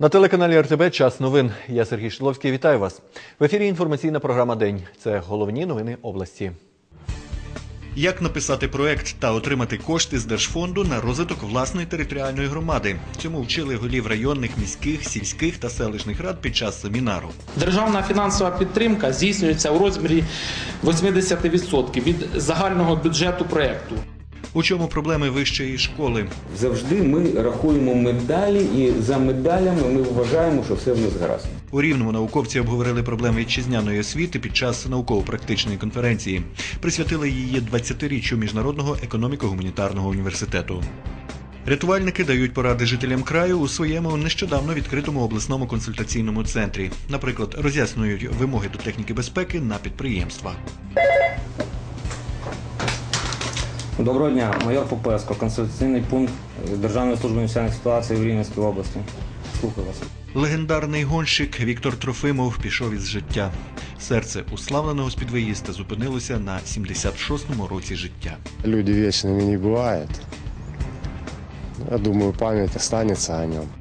На телеканалі РТБ час новин. Я Сергій Шиловський. Вітаю вас. В ефірі інформаційна програма День. Це головні новини області. Як написати проект та отримати кошти з держфонду на розвиток власної територіальної громади? Цьому вчили голів районних, міських, сільських та селищних рад під час семінару. Державна фінансова підтримка здійснюється у розмірі 80% від загального бюджету проєкту. У чому проблеми вищої школи? Завжди ми рахуємо медалі, і за медалями ми вважаємо, що все в нас гаразд. У рівному науковці обговорили проблеми вітчизняної освіти під час науково-практичної конференції. Присвятили її 20-річчю міжнародного економіко-гуманітарного університету. Рятувальники дають поради жителям краю у своєму нещодавно відкритому обласному консультаційному центрі. Наприклад, роз'яснюють вимоги до техніки безпеки на підприємствах. Доброго дня, майор Попеско, консультаційний пункт Державної служби національних ситуацій в Рівненській області. Слухаю вас. Легендарний гонщик Віктор Трофимов пішов із життя. Серце уславленого спідвоїста зупинилося на 76-му році життя. Люди вічними не бувають. Я думаю, память останеться о нем.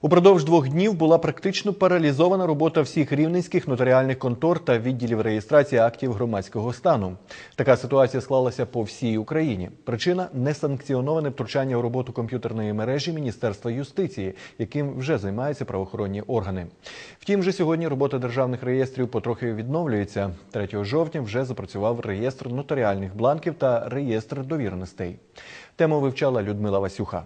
Упродовж двох днів була практично паралізована робота всіх рівненських нотаріальних контор та відділів реєстрації актів громадського стану. Така ситуація склалася по всій Україні. Причина несанкціоноване втручання у роботу комп'ютерної мережі Міністерства юстиції, яким вже займаються правоохоронні органи. Втім, же сьогодні робота державних реєстрів потрохи відновлюється. 3 жовтня вже запрацював реєстр нотаріальних бланків та реєстр довіреностей. Тему вивчала Людмила Васюха.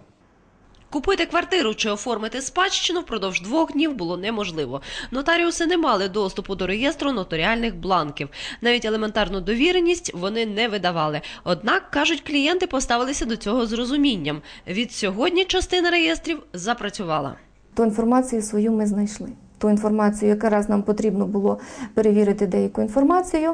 Купити квартиру чи оформити спадщину впродовж двох днів було неможливо. Нотаріуси не мали доступу до реєстру нотаріальних бланків. Навіть елементарну довіреність вони не видавали. Однак, кажуть, клієнти поставилися до цього з розумінням. Від сьогодні частина реєстрів запрацювала. Ту інформацію свою ми знайшли. Ту інформацію, яка раз нам потрібно було перевірити деяку інформацію.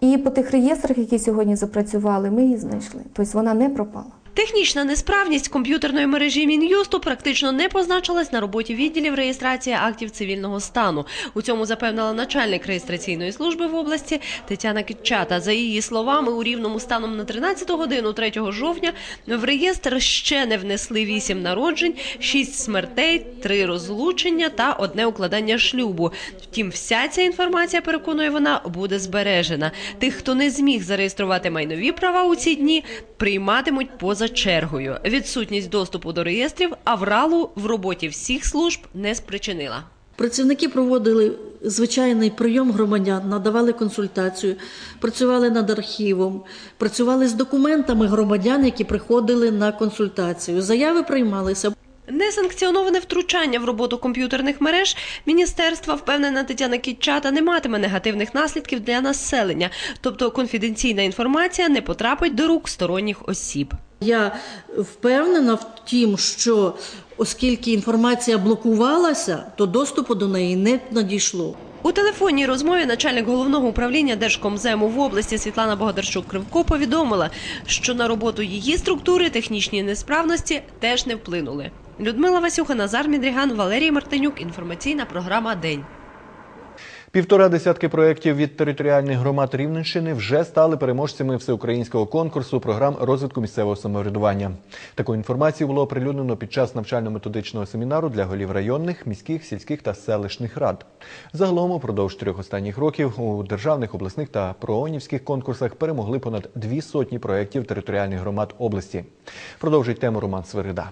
І по тих реєстрах, які сьогодні запрацювали, ми її знайшли. Тобто вона не пропала. Технічна несправність комп'ютерної мережі Мін'юсту практично не позначилась на роботі відділів реєстрації актів цивільного стану. У цьому запевнила начальник реєстраційної служби в області Тетяна Кітчата. За її словами, у рівному станом на 13 годину 3 жовтня в реєстр ще не внесли 8 народжень, 6 смертей, 3 розлучення та одне укладання шлюбу. Втім, вся ця інформація, переконує вона, буде збережена. Тих, хто не зміг зареєструвати майнові права у ці дні, прийматимуть поза чергою. Відсутність доступу до реєстрів авралу в роботі всіх служб не спричинила. Працівники проводили звичайний прийом громадян, надавали консультацію, працювали над архівом, працювали з документами громадян, які приходили на консультацію. Заяви приймалися. Несанкціоноване втручання в роботу комп'ютерних мереж міністерства, впевнена Тетяна Кітчата, не матиме негативних наслідків для населення, тобто конфіденційна інформація не потрапить до рук сторонніх осіб. Я впевнена в тім, що оскільки інформація блокувалася, то доступу до неї не надійшло. У телефонній розмові начальник головного управління Держкомзему в області Світлана Богодарчук-Кривко повідомила, що на роботу її структури технічні несправності теж не вплинули. Людмила Васюха, Назар Мідріган, Валерій Мартинюк. Інформаційна програма День. Півтора десятки проєктів від територіальних громад Рівненщини вже стали переможцями всеукраїнського конкурсу програм розвитку місцевого самоврядування. Таку інформацію було оприлюднено під час навчально-методичного семінару для голів районних, міських, сільських та селищних рад. Загалом упродовж трьох останніх років у державних, обласних та проонівських конкурсах перемогли понад дві сотні проєктів територіальних громад області. Продовжить тему Роман Свирида.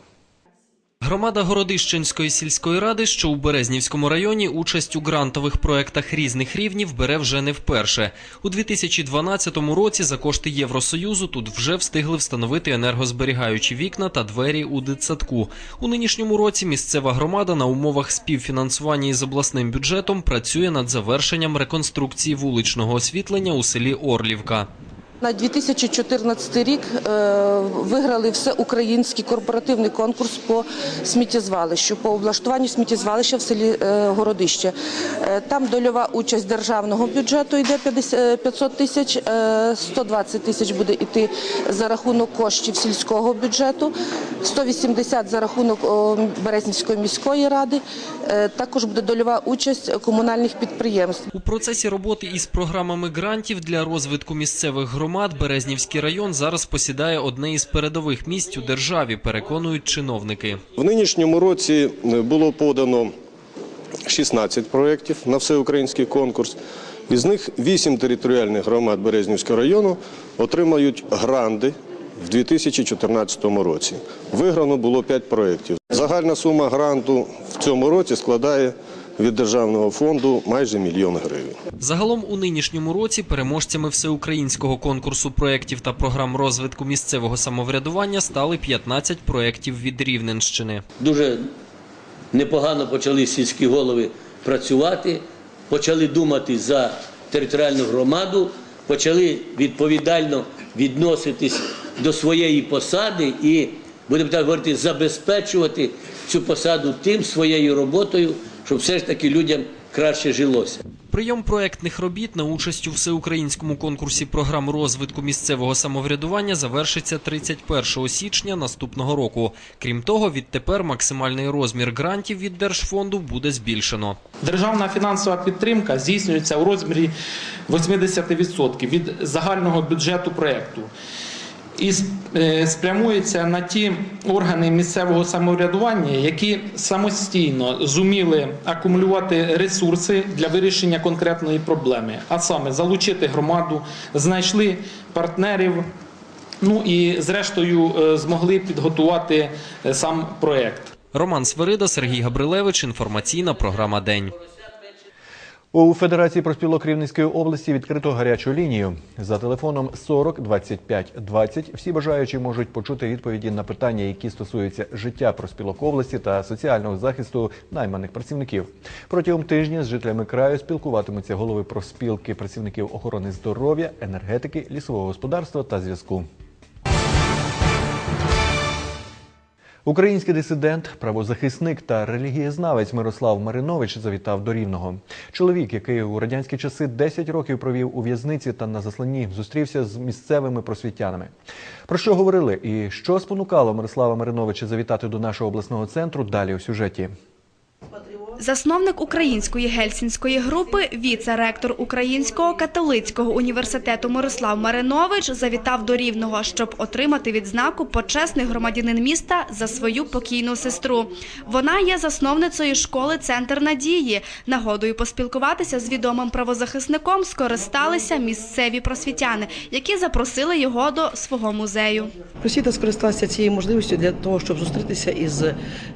Громада Городищенської сільської ради, що у Березнівському районі, участь у грантових проектах різних рівнів бере вже не вперше. У 2012 році за кошти Євросоюзу тут вже встигли встановити енергозберігаючі вікна та двері у дитсадку. У нинішньому році місцева громада на умовах співфінансування із обласним бюджетом працює над завершенням реконструкції вуличного освітлення у селі Орлівка. На 2014 рік е, виграли всеукраїнський корпоративний конкурс по сміттєзвалищу, по облаштуванню сміттєзвалища в селі е, Городище. Е, Там дольова участь державного бюджету йде 50 500 тисяч, е, 120 тисяч буде йти за рахунок коштів сільського бюджету. 180 за рахунок Березнівської міської ради. Також буде дольова участь комунальних підприємств. У процесі роботи із програмами грантів для розвитку місцевих громад Березнівський район зараз посідає одне із передових місць у державі, переконують чиновники. В нинішньому році е, було подано 16 проєктів на всеукраїнський конкурс. Із них 8 територіальних громад Березнівського району отримають гранди в 2014 році. Виграно було 5 проєктів. Загальна сума гранту в цьому році складає від державного фонду майже мільйон гривень. Загалом у нинішньому році переможцями всеукраїнського конкурсу проєктів та програм розвитку місцевого самоврядування стали 15 проєктів від Рівненщини. дуже непогано почали сільські голови працювати, почали думати за територіальну громаду, почали відповідально відноситись до своєї посади і, будемо так говорити, забезпечувати цю посаду тим своєю роботою, щоб все ж таки людям краще жилося. Прийом проєктних робіт на участь у всеукраїнському конкурсі програм розвитку місцевого самоврядування завершиться 31 січня наступного року. Крім того, відтепер максимальний розмір грантів від Держфонду буде збільшено. Державна фінансова підтримка здійснюється у розмірі 80% від загального бюджету проєкту і е, спрямується на ті органи місцевого самоврядування, які самостійно зуміли акумулювати ресурси для вирішення конкретної проблеми, а саме залучити громаду, знайшли партнерів. Ну і зрештою е, змогли підготувати е, сам проєкт. Роман Свирида, Сергій Габрилевич. Інформаційна програма День. У Федерації профспілок Рівненської області відкрито гарячу лінію. За телефоном 40 25 20 всі бажаючі можуть почути відповіді на питання, які стосуються життя профспілок області та соціального захисту найманих працівників. Протягом тижня з жителями краю спілкуватимуться голови профспілки працівників охорони здоров'я, енергетики, лісового господарства та зв'язку. Український дисидент, правозахисник та релігієзнавець Мирослав Маринович завітав до Рівного. Чоловік, який у радянські часи 10 років провів у в'язниці та на засланні, зустрівся з місцевими просвітянами. Про що говорили і що спонукало Мирослава Мариновича завітати до нашого обласного центру? Далі у сюжеті. Засновник української гельсінської групи, віце-ректор Українського католицького університету Мирослав Маринович завітав до Рівного, щоб отримати відзнаку почесний громадянин міста за свою покійну сестру. Вона є засновницею школи Центр надії. Нагодою поспілкуватися з відомим правозахисником скористалися місцеві просвітяни, які запросили його до свого музею. Просвіта скористалася цією можливістю для того, щоб зустрітися із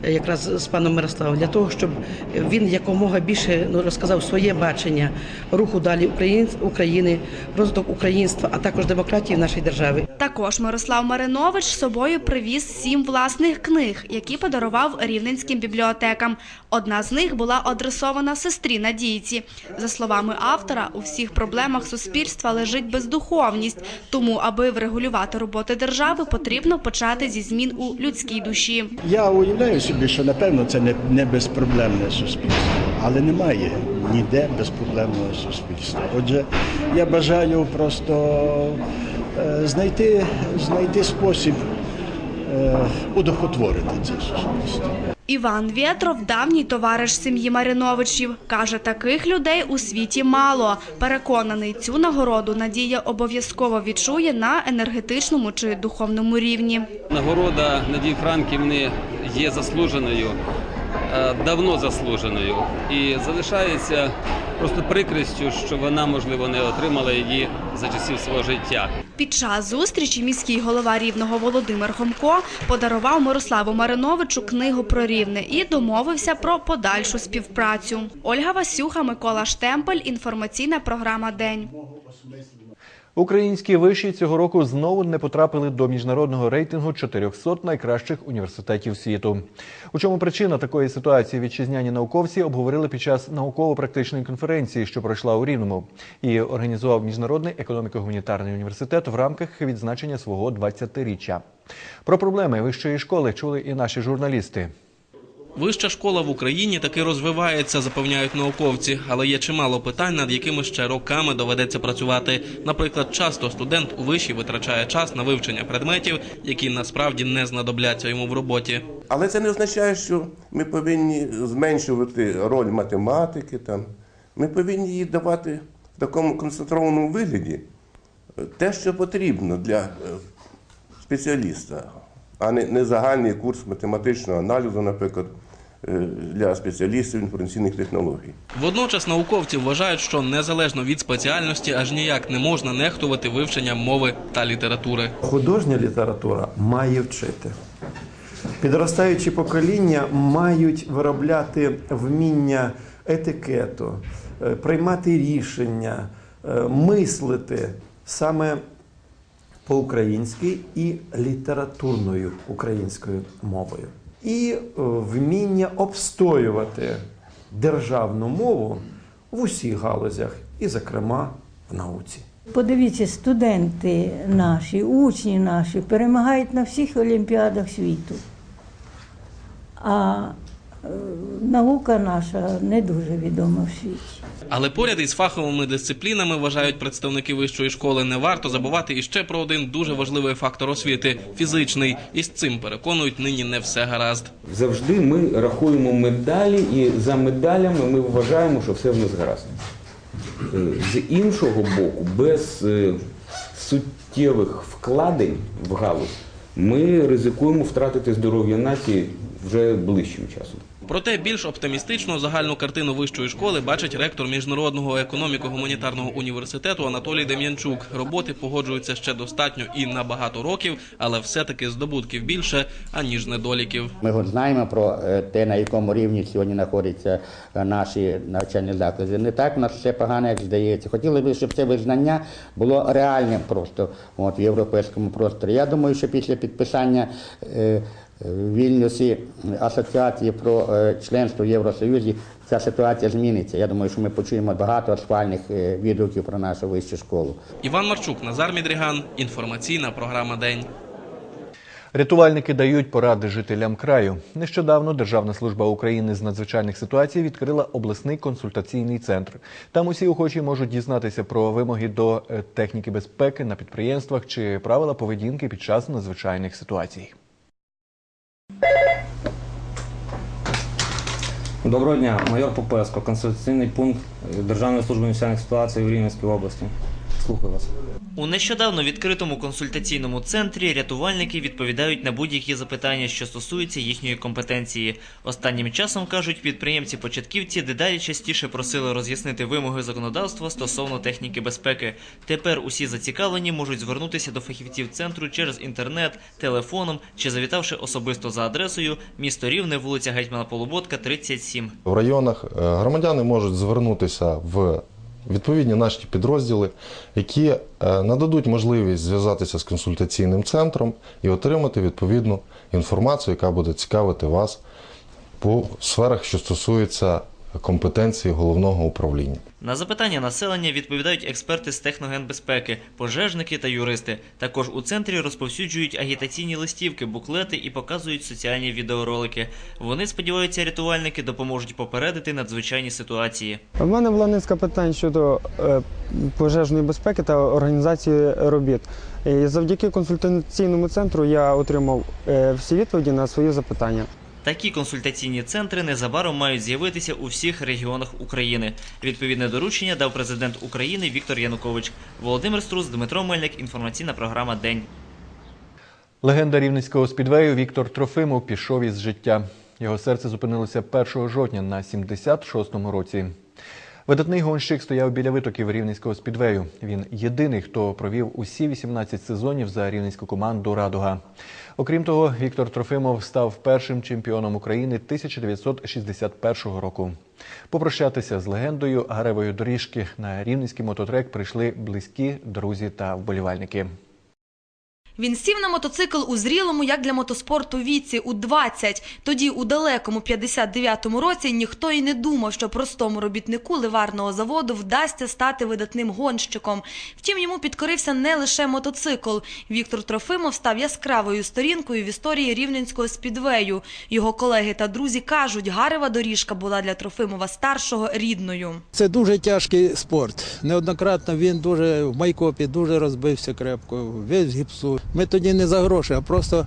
якраз з паном Мирославом, для того, щоб він якомога більше ну, розказав своє бачення руху далі Україн- України, розвиток українства, а також демократії в нашій державі. Також Мирослав Маринович з собою привіз сім власних книг, які подарував рівненським бібліотекам. Одна з них була адресована сестрі Надійці. За словами автора, у всіх проблемах суспільства лежить бездуховність. Тому, аби врегулювати роботи держави, потрібно почати зі змін у людській душі. Я уявляю собі, що напевно це не, не безпроблемне суспільство, але немає ніде безпроблемного суспільства. Отже, я бажаю просто е, знайти, знайти спосіб е, удохотворити це суспільство. Іван Вєтров – давній товариш сім'ї Мариновичів. Каже, таких людей у світі мало. Переконаний, цю нагороду Надія обов'язково відчує на енергетичному чи духовному рівні. Нагорода Надії Франківни є заслуженою, давно заслуженою. І залишається просто прикрістю, що вона, можливо, не отримала її за часів свого життя. Під час зустрічі міський голова Рівного Володимир Хомко подарував Мирославу Мариновичу книгу про Рівне і домовився про подальшу співпрацю. Ольга Васюха, Микола Штемпель. Інформаційна програма День. Українські виші цього року знову не потрапили до міжнародного рейтингу 400 найкращих університетів світу. У чому причина такої ситуації вітчизняні науковці обговорили під час науково-практичної конференції, що пройшла у Рівному, і організував міжнародний економіко-гуманітарний університет в рамках відзначення свого 20-річчя. Про проблеми вищої школи чули і наші журналісти. Вища школа в Україні таки розвивається, запевняють науковці, але є чимало питань, над якими ще роками доведеться працювати. Наприклад, часто студент у виші витрачає час на вивчення предметів, які насправді не знадобляться йому в роботі. Але це не означає, що ми повинні зменшувати роль математики. Там. Ми повинні її давати в такому концентрованому вигляді те, що потрібно для е, спеціаліста, а не, загальний курс математичного аналізу, наприклад, е, для спеціалістів інформаційних технологій. Водночас науковці вважають, що незалежно від спеціальності аж ніяк не можна нехтувати вивченням мови та літератури. Художня література має вчити. Підростаючі покоління мають виробляти вміння етикету, е, приймати рішення, е, мислити саме по-українськи і літературною українською мовою. І е, вміння обстоювати державну мову в усіх галузях, і, зокрема, в науці. Подивіться, студенти наші, учні наші перемагають на всіх олімпіадах світу. А наука наша не дуже відома в світі. Але поряд із фаховими дисциплінами вважають представники вищої школи, не варто забувати іще про один дуже важливий фактор освіти фізичний. І з цим переконують нині не все гаразд. Завжди ми рахуємо медалі, і за медалями ми вважаємо, що все в нас гаразд. Е, З іншого боку, без е, суттєвих вкладень в галузь ми ризикуємо втратити здоров'я нації вже ближчим часом. Проте більш оптимістично загальну картину вищої школи бачить ректор міжнародного економіко-гуманітарного університету Анатолій Дем'янчук. Роботи погоджуються ще достатньо і на багато років, але все-таки здобутків більше аніж недоліків. Ми знаємо про е, те, на якому рівні сьогодні знаходяться е, наші навчальні заклади. Не так в нас все погано, як здається. Хотіли б, щоб це визнання було реальним просто от, в європейському просторі. Я думаю, що після підписання е, в Вільнюсі асоціації про е, членство в Євросоюзі ця ситуація зміниться. Я думаю, що ми почуємо багато схвальних е, відгуків про нашу вищу школу. Іван Марчук, Назар Мідріган. Інформаційна програма День. Рятувальники дають поради жителям краю. Нещодавно Державна служба України з надзвичайних ситуацій відкрила обласний консультаційний центр. Там усі охочі можуть дізнатися про вимоги до е, техніки безпеки на підприємствах чи правила поведінки під час надзвичайних ситуацій. Доброго дня, майор Попеско, консультаційний пункт Державної служби національних ситуацій в Рівненській області. Слухаю вас. У нещодавно відкритому консультаційному центрі рятувальники відповідають на будь-які запитання, що стосуються їхньої компетенції. Останнім часом кажуть, підприємці-початківці дедалі частіше просили роз'яснити вимоги законодавства стосовно техніки безпеки. Тепер усі зацікавлені можуть звернутися до фахівців центру через інтернет, телефоном чи завітавши особисто за адресою місто Рівне, вулиця Гетьмана Полуботка, 37. В районах е, громадяни можуть звернутися в відповідні наші підрозділи, які е, нададуть можливість зв'язатися з консультаційним центром і отримати відповідну інформацію, яка буде цікавити вас по сферах, що стосуються компетенції головного управління. На запитання населення відповідають експерти з техногенбезпеки, пожежники та юристи. Також у центрі розповсюджують агітаційні листівки, буклети і показують соціальні відеоролики. Вони сподіваються, рятувальники допоможуть попередити надзвичайні ситуації. У мене була низка питань щодо е, пожежної безпеки та організації робіт. І завдяки консультаційному центру я отримав е, всі відповіді на свої запитання. Такі консультаційні центри незабаром мають з'явитися у всіх регіонах України. Відповідне доручення дав президент України Віктор Янукович. Володимир Струс, Дмитро Мельник. Інформаційна програма День. Легенда рівненського спідвею Віктор Трофимов пішов із життя. Його серце зупинилося 1 жовтня на 76-му році. Видатний гонщик стояв біля витоків рівненського спідвею. Він єдиний, хто провів усі 18 сезонів за рівненську команду Радуга. Окрім того, Віктор Трофимов став першим чемпіоном України 1961 року. Попрощатися з легендою гаревої доріжки на рівненський мототрек прийшли близькі, друзі та вболівальники. Він сів на мотоцикл у зрілому, як для мотоспорту, віці у 20. Тоді у далекому 59-му році ніхто й не думав, що простому робітнику ливарного заводу вдасться стати видатним гонщиком. Втім, йому підкорився не лише мотоцикл. Віктор Трофимов став яскравою сторінкою в історії рівненського спідвею. Його колеги та друзі кажуть, гарева доріжка була для Трофимова старшого рідною. Це дуже тяжкий спорт. Неоднократно він дуже в майкопі дуже розбився крепко, весь гіпсу. Ми тоді не за гроші, а просто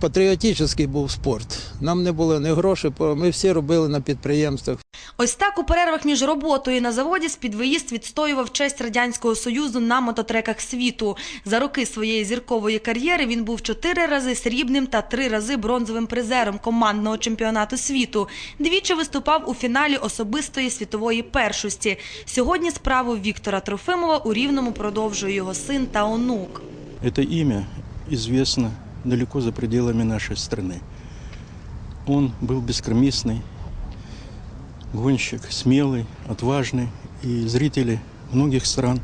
патріотичний був спорт. Нам не було ні грошей, ми всі робили на підприємствах. Ось так у перервах між роботою на заводі спідвеїст відстоював честь радянського союзу на мототреках світу. За роки своєї зіркової кар'єри він був чотири рази срібним та три рази бронзовим призером командного чемпіонату світу. Двічі виступав у фіналі особистої світової першості. Сьогодні справу Віктора Трофимова у рівному продовжує його син та онук. Это имя известно далеко за пределами нашей страны. Он был бескромисный, гонщик, смелый, отважный, и зрители многих стран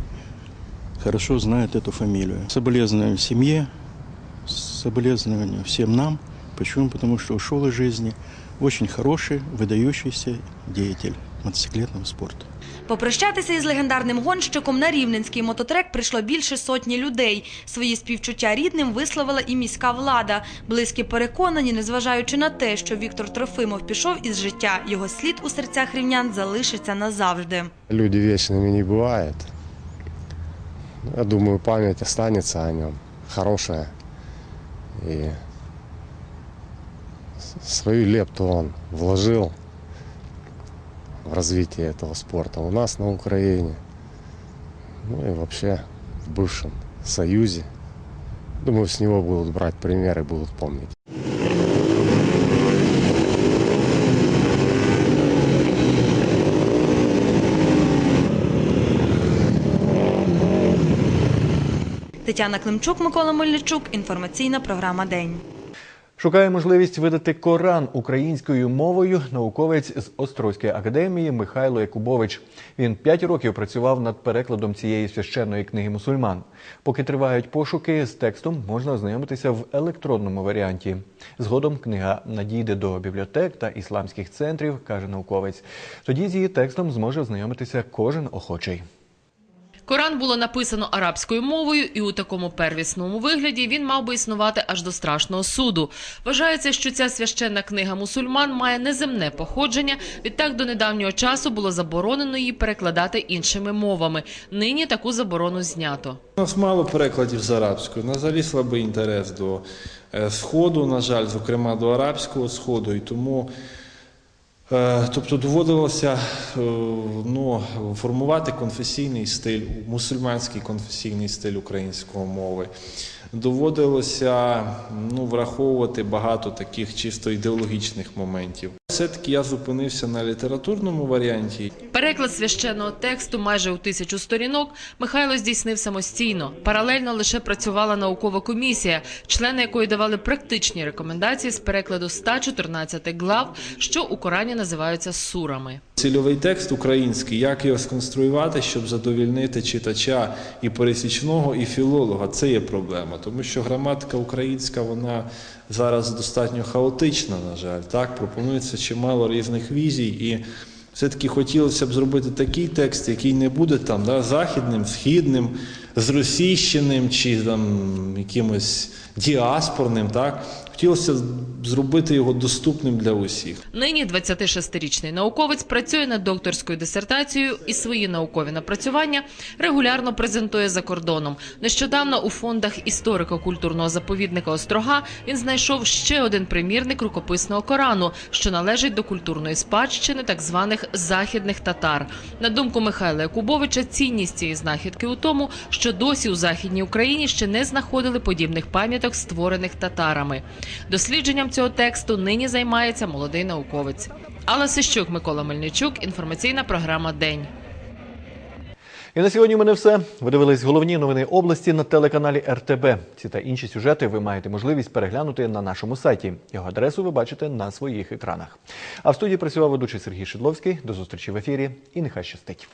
хорошо знают эту фамилию. Соболезную семье, соболезнования всем нам. Почему? Потому что ушел из жизни очень хороший, выдающийся деятель мотоциклетного спорта. Попрощатися із легендарним гонщиком на рівненський мототрек прийшло більше сотні людей. Свої співчуття рідним висловила і міська влада. Близькі переконані, незважаючи на те, що Віктор Трофимов пішов із життя, його слід у серцях рівнян залишиться назавжди. Люди вечными не бывают. Я думаю, память останется о нем, хорошая. И свою лепту он вложил в развитие этого спорта у нас на Украине, ну и вообще в бывшем Союзе. Думаю, с него будут брать пример и будут помнить. Тетяна Климчук, Микола Мельничук. Інформаційна програма День. Шукає можливість видати Коран українською мовою науковець з Острозької академії Михайло Якубович. Він п'ять років працював над перекладом цієї священної книги мусульман. Поки тривають пошуки, з текстом можна ознайомитися в електронному варіанті. Згодом книга надійде до бібліотек та ісламських центрів, каже науковець. Тоді з її текстом зможе ознайомитися кожен охочий. Коран було написано арабською мовою, і у такому первісному вигляді він мав би існувати аж до страшного суду. Вважається, що ця священна книга мусульман має неземне походження. Відтак до недавнього часу було заборонено її перекладати іншими мовами. Нині таку заборону знято. У нас мало перекладів з арабської. У нас взагалі слабий інтерес до е, сходу, на жаль, зокрема до арабського сходу. І тому тобто доводилося е, ну, формувати конфесійний стиль, мусульманський конфесійний стиль української мови. Доводилося ну, враховувати багато таких чисто ідеологічних моментів. Все-таки я зупинився на літературному варіанті. Переклад священного тексту майже у тисячу сторінок Михайло здійснив самостійно. Паралельно лише працювала наукова комісія, члени якої давали практичні рекомендації з перекладу 114 глав, що у Корані називаються сурами. Цільовий текст український, як його сконструювати, щоб задовільнити читача і пересічного, і філолога, це є проблема, тому що граматика українська вона зараз достатньо хаотична, на жаль. Так пропонується чимало різних візій, і все-таки хотілося б зробити такий текст, який не буде там да, західним, східним, зросійщеним чи там якимось діаспорним. Так хотілося зробити його доступним для усіх. Нині 26-річний науковець працює над докторською дисертацією і свої наукові напрацювання регулярно презентує за кордоном. Нещодавно у фондах історико-культурного заповідника Острога він знайшов ще один примірник рукописного Корану, що належить до культурної спадщини так званих західних татар. На думку Михайла Якубовича, цінність цієї знахідки у тому, що досі у західній Україні ще не знаходили подібних пам'яток, створених татарами. Дослідженням цього тексту нині займається молодий науковець. Алла Сищук, Микола Мельничук. Інформаційна програма День. І на сьогодні у мене все. Ви дивились головні новини області на телеканалі РТБ. Ці та інші сюжети ви маєте можливість переглянути на нашому сайті. Його адресу ви бачите на своїх екранах. А в студії працював ведучий Сергій Шидловський. До зустрічі в ефірі і нехай щастить.